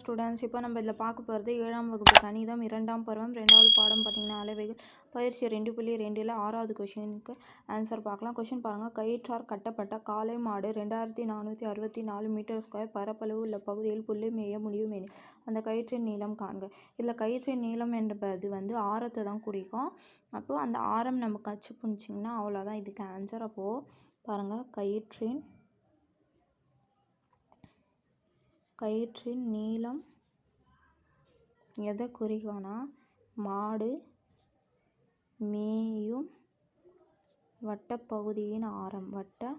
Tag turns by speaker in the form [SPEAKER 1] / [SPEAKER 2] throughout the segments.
[SPEAKER 1] Students இப்போ நம்ம இதில் பார்க்க போகிறது ஏழாம் வகுப்பு கணிதம் இரண்டாம் பருவம் ரெண்டாவது பாடம் பார்த்தீங்கன்னா அளவைகள் பயிற்சி ரெண்டு புள்ளி ரெண்டில் ஆறாவது கொஷினுக்கு ஆன்சர் பார்க்கலாம். கொஷின் பாருங்கள் கயிற்றார் கட்டப்பட்ட காளை மாடு ரெண்டாயிரத்தி நானூற்றி அறுபத்தி நாலு மீட்டர் ஸ்கொயர் பரப்பளவு உள்ள பகுதியில் புள்ளி மேய முடியும் எனில் அந்த கயிற்றின் நீளம் காண்க. இதில் கயிற்றின் நீளம் என்பது வந்து ஆரத்தை தான் குறிக்கும். அப்போது அந்த ஆரம் நம்ம கச்சு புணிச்சிங்கன்னா அவ்வளோதான் இதுக்கு ஆன்சர் அப்போது பாருங்கள் கயிற்றின் கயிற்றின் நீளம் எதை குறிக்கும்னா மாடு மேயும் வட்டப்பகுதியின் ஆரம். வட்ட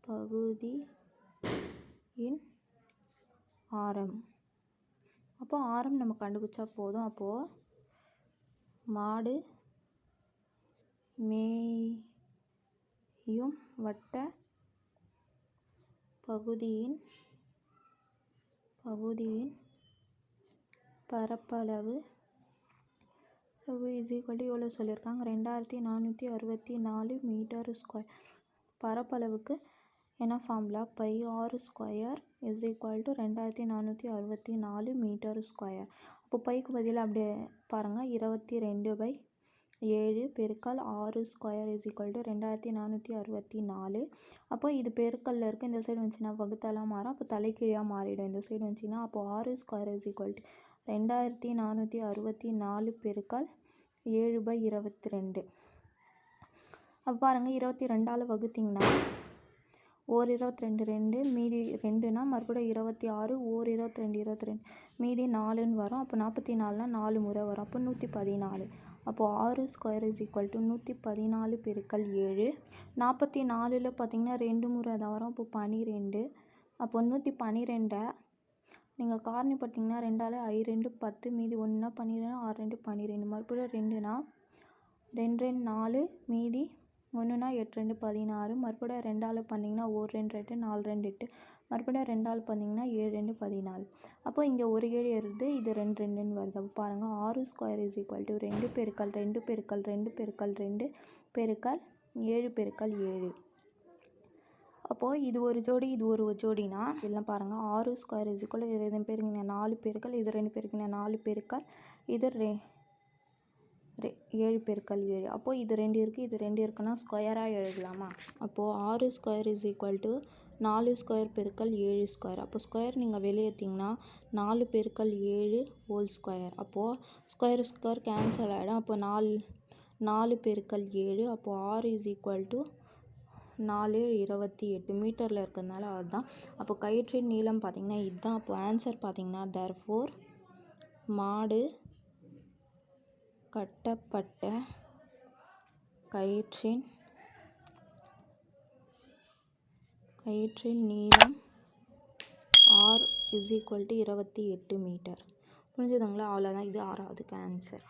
[SPEAKER 1] பகுதியின் ஆரம். அப்போ ஆரம் நம்ம கண்டுபிடிச்சா போதும். அப்போது மாடு மேயும் வட்ட பகுதியின் பகுதியின் பரப்பளவு இஸ் ஈக்குவல் எவ்வளோ சொல்லியிருக்காங்க? ரெண்டாயிரத்தி நானூற்றி அறுபத்தி நாலு மீட்டர் ஸ்கொயர் பரப்பளவுக்கு என்ன ஃபார்முலா பை ஆறு ஸ்கொயர் இஸ் ஈக்குவல் டு ரெண்டாயிரத்தி நானூற்றி அறுபத்தி நாலு மீட்டர் ஸ்கொயர் அப்போ பைக்கு பதிலாக அப்படியே பாருங்கள் இருபத்தி ரெண்டு பை ஏழு பெருக்கல் ஆறு ஸ்கொயர் இஸ் ஈக்குவல் டு ரெண்டாயிரத்தி நானூற்றி அறுபத்தி நாலு. அப்போ இது பெருக்கல்ல இருக்குது இந்த சைடு வந்துச்சுன்னா வகுத்தெல்லாம் மாறும் அப்போ தலைக்கீழாக மாறிடும். இந்த சைடு வந்துச்சுன்னா அப்போ ஆறு ஸ்கொயர் இஸ் ஈக்குவல் டு ரெண்டாயிரத்தி நானூற்றி அறுபத்தி நாலு பெருக்கல் ஏழு பை இருபத்தி ரெண்டு அப்போ பாருங்கள் இருபத்தி ரெண்டால் வகுத்திங்கன்னா ஓர் இருபத்தி ரெண்டு ரெண்டு மீதி ரெண்டுனா மறுபடியும் இருபத்தி ஆறு ஓர் இருபத்தி ரெண்டு இருபத்தி ரெண்டு மீதி நாலுன்னு வரும். அப்போ நாற்பத்தி நாலுனா நாலு முறை வரும். அப்போ நூற்றி பதினாலு. அப்போது ஆறு ஸ்கொயர் இஸ் ஈக்குவல் டு நூற்றி பதினாலு பெருக்கல் ஏழு. நாற்பத்தி நாலில் பார்த்திங்கன்னா ரெண்டு முறை தான் வரும் அப்போ பன்னிரெண்டு அப்போ நூற்றி பன்னிரெண்டை நீங்கள் காரணி பார்த்தீங்கன்னா ரெண்டால் ஐ ரெண்டு பத்து மீதி ஒன்றுனா பன்னிரெண்டு ஆறு ரெண்டு பன்னிரெண்டு மறுபடியும் ரெண்டுனா ரெண்டு ரெண்டு நாலு மீதி ஒன்றுனா எட்டு ரெண்டு பதினாறு மறுபடியும் ரெண்டால் பண்ணிங்கன்னா ஒரு ரெண்டு ரெண்டு நாலு ரெண்டு எட்டு மறுபடியும் ரெண்டால் பண்ணிங்கன்னா ஏழு ரெண்டு பதினாலு. அப்போ இங்கே ஒரு ஏழு இருக்குது இது ரெண்டு ரெண்டுன்னு வருது. அப்போ பாருங்கள் ஆறு ஸ்கொயர் இஸ் ஈக்குவல் டு ரெண்டு பெருக்கல் ரெண்டு பெருக்கல் ரெண்டு பெருக்கல் ரெண்டு பெருக்கல் ஏழு பெருக்கல் ஏழு. அப்போது இது ஒரு ஜோடி இது ஒரு ஜோடினா எல்லாம் பாருங்கள் ஆறு ஸ்கொயர் இஸ் ஈக்குவல் இது ரெண்டு பேருக்குங்க நாலு பெருக்கல் இது ரெண்டு பேருக்குங்க நாலு பெருக்கல் இது ரெ ஏழு பெருக்கல் ஏழு அப்போது இது ரெண்டு இருக்குது இது ரெண்டு இருக்குன்னா ஸ்கொயராக எழுதலாமா? அப்போது ஆறு ஸ்கொயர் இஸ் ஈக்குவல் டு நாலு ஸ்கொயர் பெருக்கல் ஏழு ஸ்கொயர் அப்போ ஸ்கொயர் நீங்கள் வெளியேற்றிங்கன்னா நாலு பெருக்கல் ஏழு ஹோல் ஸ்கொயர் அப்போது ஸ்கொயர் ஸ்கொயர் கேன்சல் ஆகிடும் அப்போ நாலு நாலு பெருக்கல் ஏழு அப்போது ஆறு இஸ் ஈக்குவல் டு நாலு இருபத்தி எட்டு. மீட்டரில் இருக்கிறதுனால அதுதான். அப்போ கயிற்றின் நீளம் பார்த்திங்கன்னா இதுதான் அப்போது ஆன்சர் பார்த்திங்கன்னா தர் ஃபோர் மாடு கட்டப்பட்ட கயிற்றின் கயிற்றின் நீளம் ஆர் இஸ் ஈக்குவல் டு இருபத்தி எட்டு மீட்டர் புரிஞ்சுதுங்களா? அவ்வளோதான் இது ஆறாவதுக்கு ஆன்சர்